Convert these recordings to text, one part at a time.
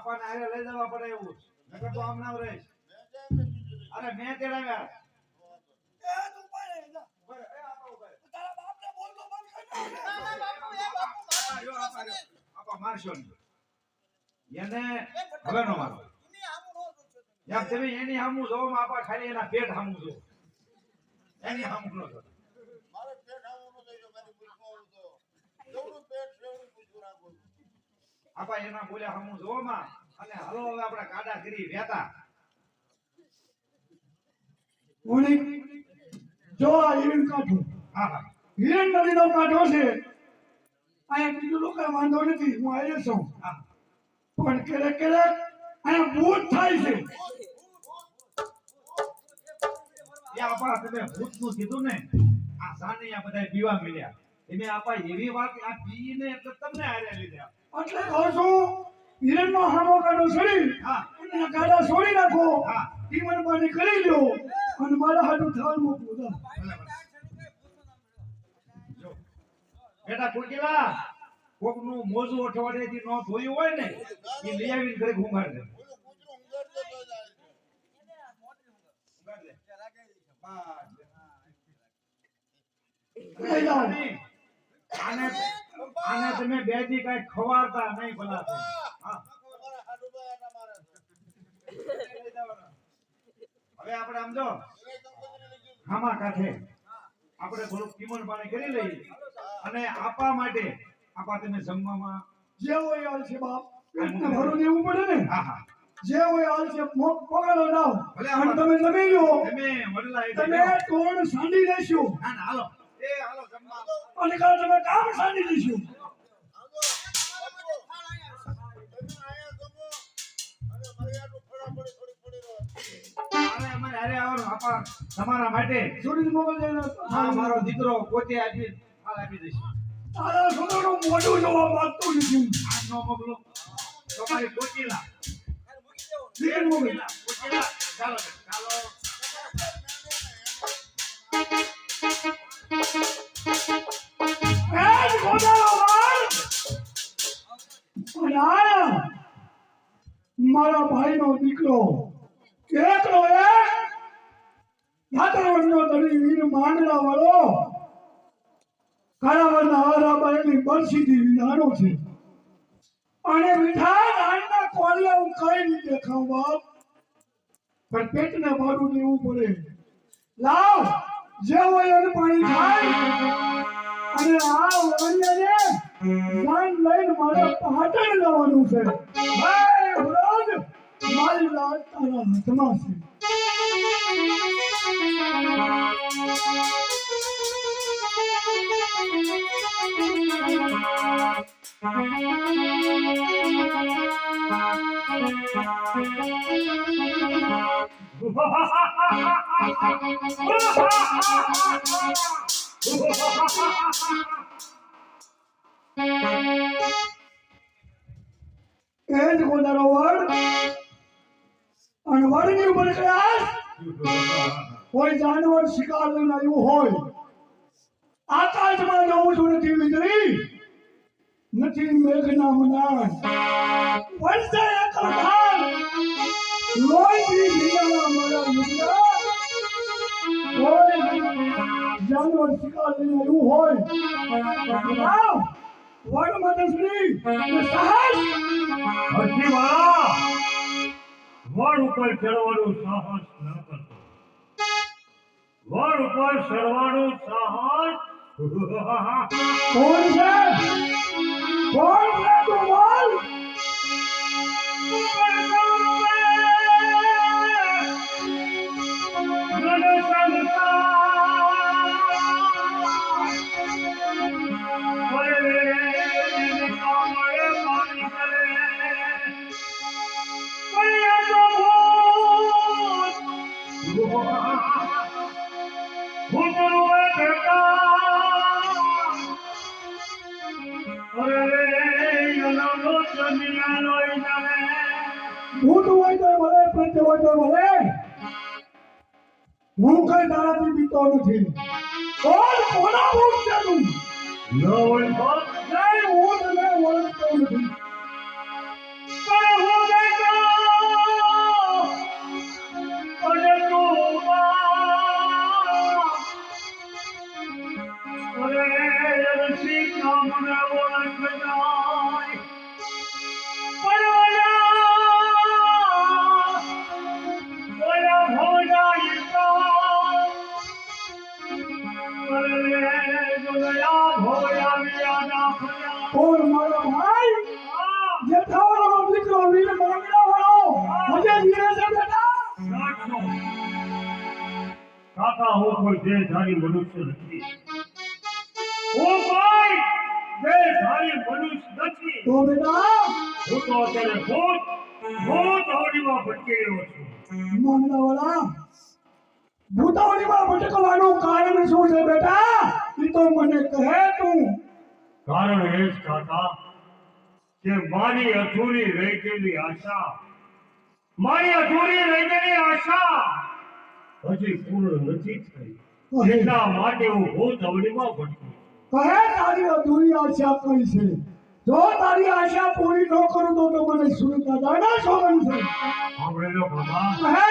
આપાને આરે લઈ જવા પડે એવું નકર તો આમ નામ રહીશ અરે મેં તેડાવ્યા એ તું પણ. તારા બાપને બોલતો બંધ કરી બાપુ એ બાપુ મારો. આપા મારશો. એને હવે નો મારો યાર તમે એની સામું જો આપા ખાલી એના પેટ સામું જો એની સામું નો જો મારે પેટ આવવાનું નો જો મારી પૂછવાનું તો. પેટ એવડું પૂછવું રાખું આપા એના બોલ્યા હમું જોવામાં. અને હલો હવે આપણે કાડા કરી વેતા વળી, જો આ હિરણ કાઢો. હા હા. હિરણ નદીનો કાઢો છે. અહીંયા બીજું લોકો વાંધો નથી હું આવ્યો છું. પણ ક્યારેક ક્યારેક અહીંયા ભૂત થાય છે. એ આપા તમે ભૂતનું કીધું ને આ સાનિયા બધા પીવા મળ્યા. એને આપા એવી વાત આ પીને એટલે તમને હારે લીધા. એટલે કહું છું હિરણનો હામો કાઢો છોડી અને ગાડા છોડી નાખો. ઈ મનમાની કરી લ્યો અને મારા હાટું થાળ મૂકવું. જો. બેટા કુટીલા કોકનું મોજું અઠવાડિયેથી ન ધોયું હોય ને એ લઈ આવીને ઘરે ઘુમાડ દે દે. આને આને તમે બેથી કઈ ખવાડતા નહીં ભલા. હવે આપણે આમ જો એને ખામા કાંઠે આપણે થોડુંક કિમન પાણી કરી લઈએ. અને આપા માટે આપા તમે જમવામાં જે હોય હાલ છે બાપ પેટને ભરો દેવું પડે ને? હા હા. જે હોય હાલ છે મોક પગડો લાવ અને તમે જમી લો તમે વડલા તમે કોણ સાંડી લેશો. ના ના હાલો. એ હાલો જમવા. અને કાલ તમે કામ સાંડી લેશો. આવવાનું તમારા માટે છોડી મોગલ હા મારો દીકરો પોતે આપી આપી દઈશ તારા છોકરાનું મોઢું જોવા માંગતો નથી. આ નો મોકલો. તમારી કોચીલા દીકરી મોગલ. કોચીલા ચાલો ચાલો. મારા ભાઈ! ભાઈનો દીકરો કેટલો એ ધાતરવડનો ધણી વીર માંડલા વાળો કાળાવડના આરાબાઈની બરસીથી વિધાનો છે. અને મીઠા નાનના કોલિયા હું કઈ રીતે ખાઉં બાપ? પણ પેટને ભાડું દેવું પડે. લાવ, જે હોય એને પાણી ખાય. અને આ વણિયાને જાન મારે છે. ભાઈ મારી And Gunnar Award and awarding you for class. કોઈ જાનવર શિકાર લઈને આવ્યું હોય. આકાશમાં જવું છું નથી વીજળી. નથી મેઘના મનાન વર્ષે એક લોહીથી ભીગાણા મારા લુગડા કોઈ જાનવર શિકાર લઈને આવ્યું હોય. વડ મદશ્રી સાહસ? હજી વાળા વડ ઉપર ચડવાનું સાહસ ન વડ ઉપર ચડવાનું સાહસ. કોણ છે? કોણ છે તું બોલ? ભલે પ્રત્યે હોય તો ભલે હું કઈ તારાથી બીતો નથી કાકા હું પણ જે ધારી મનુષ્ય નથી હું ભાઈ જે ધારી મનુષ્ય નથી તો બેટા હું તો અત્યારે ભૂત ભૂત હોડીમાં ભટકી રહ્યો છું મામલાવાળા ભૂતાવળીમાં ભટકવાનું કારણ શું છે બેટા એ તો મને કહે તું કારણ એ જ કાકા કે મારી અધૂરી રહી ગયેલી આશા મારી અધૂરી રહી ગયેલી આશા હજી પૂર્ણ નથી થઈ. એટલા માટે હું ભૂત અવનીમાં ભટકું કહે તારી અધૂરી આશા કઈ છે? જો તારી આશા પૂરી ન કરું તો તો મને સુરતા દાડા સોગન છે. સાંભળી બાબા કહે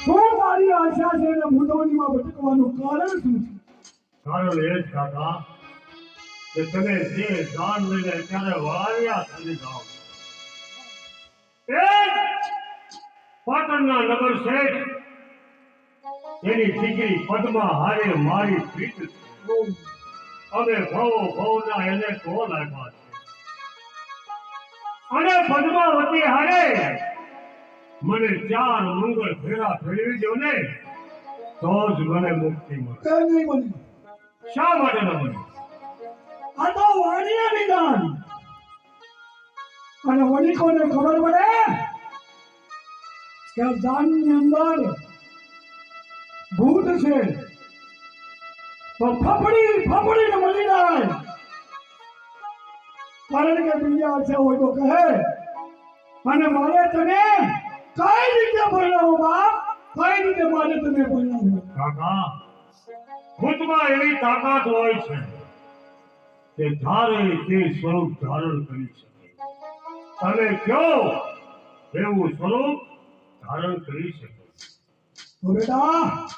શું તારી આશા છે ને ભૂતવણીમાં ભટકવાનું કારણ શું છે? કારણ એ જ કાકા કે તમે જે દાન લઈને અત્યારે વાર્યા થઈ જાઓ પાટણના નગર શેઠ એની દીકરી પદ્મા હારે મારી પ્રીત છે. અમે ભવો ભવના એને કોલ આપ્યા છે. અને પદ્માવતી હારે મને ચાર મંગળ ફેરા ફેરવી દો ને તો જ મને મુક્તિ મળે. બની શા માટે ન મળે? આ તો વાણિયા નિદાન. અને વણિકોને ખબર પડે અંદર ભૂત છે. તો ફફડી, ફફડીને મળી જાય. કારણ કે બીજા છે હોય તો કહે, અને મારે તને કઈ રીતે ભણાવો બાપ? કઈ રીતે મારે તને ભણાવો? કાકા ખુદમાં એવી તાકાત હોય છે કે ધારે તે સ્વરૂપ ધારણ કરી શકે. તમે કયો એવું સ્વરૂપ ધારણ કરી શકે. બેટા,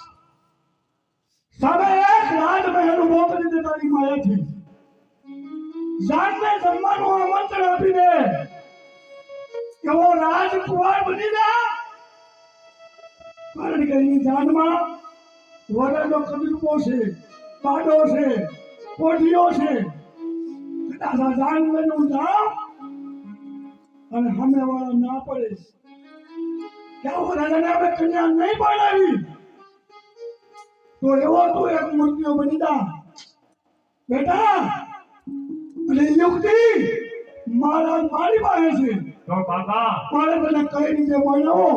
સામે એક રાજમહેલ ઊભો કરી દે તારી માયાથી. જાતને જમવાનું આમંત્રણ આપી દે. એવો રાજકુમાર બની જા. કારણ કે એની જાનમાં વડાનો કદરૂપો છે, પાડો છે કોઠીઓ છે. કદાચ આ જાન લઈને હું જાઉં અને સામે વાળા ના પડે. ત્યાં વરાજાને કન્યા નહીં પાડાવી. તો એવો તું એક મૂર્તિઓ બની જા બેટા અને યુક્તિ મારા મારી પાસે છે. તો કાકા મારે તને કઈ રીતે બનાવો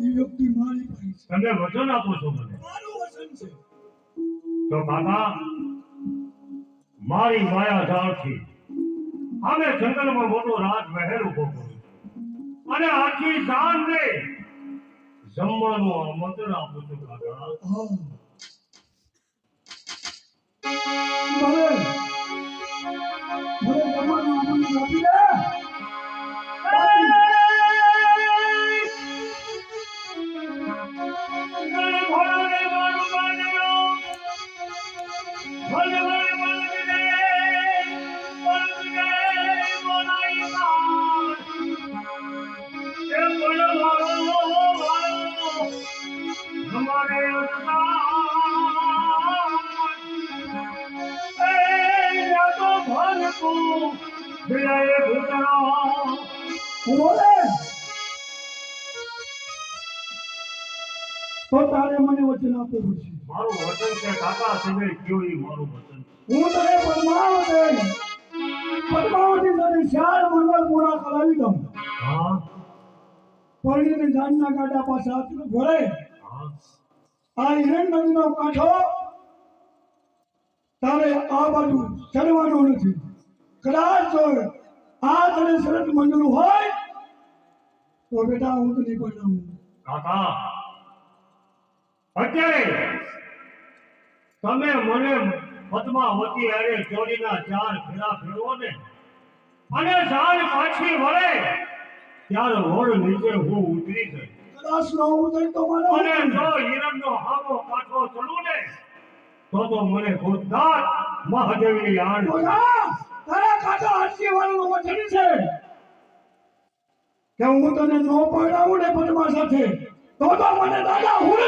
એ યુક્તિ મારી પાસે છે. તમે વચન આપો છો મને. મારું વચન છે. તો કાકા મારી માયા જાળથી અમે જંગલમાં મોટો રાજમહેલ ઊભો કર્યો. અને આખી જાનને જમવાનું આમંત્રણ આપું છું કાકા. ભલે. ભલે જમવાનું આમંત્રણ આપી દે. બોલે. તો તારે મને વચન આપવું પડશે. મારું વચન છે કાકા તમે કયો ઈ મારું વચન હું તને પદ્માવતી પદ્માવતી સાથે ચાર મંગળ પૂરા કરાવી દઉં. હા? પરણીને જાનના કાંટા પાસે હાથનું ભરે. આ હિરણ નદીનો કાંઠો તારે આ બાજુ ચડવાનો નથી. કદાચ આ તને શરત મંજૂર હોય તો બેટા હું તને પરણાવું કાકા અત્યારે તમે મને પદ્માવતી અરે ચોરીના ચાર ફેરા ફેરવો ને અને જાન પાછી વળે ત્યારે હોડ નીચે હું ઉતરી જઈશ. કદાચ ન ઉતરે તો મારે અને જો હિરણનો કાંઠો ચડું ને તો તો મને મહાદેવની આણ કાકા વચન છે કે હું તને નો પરણાવું ને પદ્મા સાથે, તો મને દાદા હું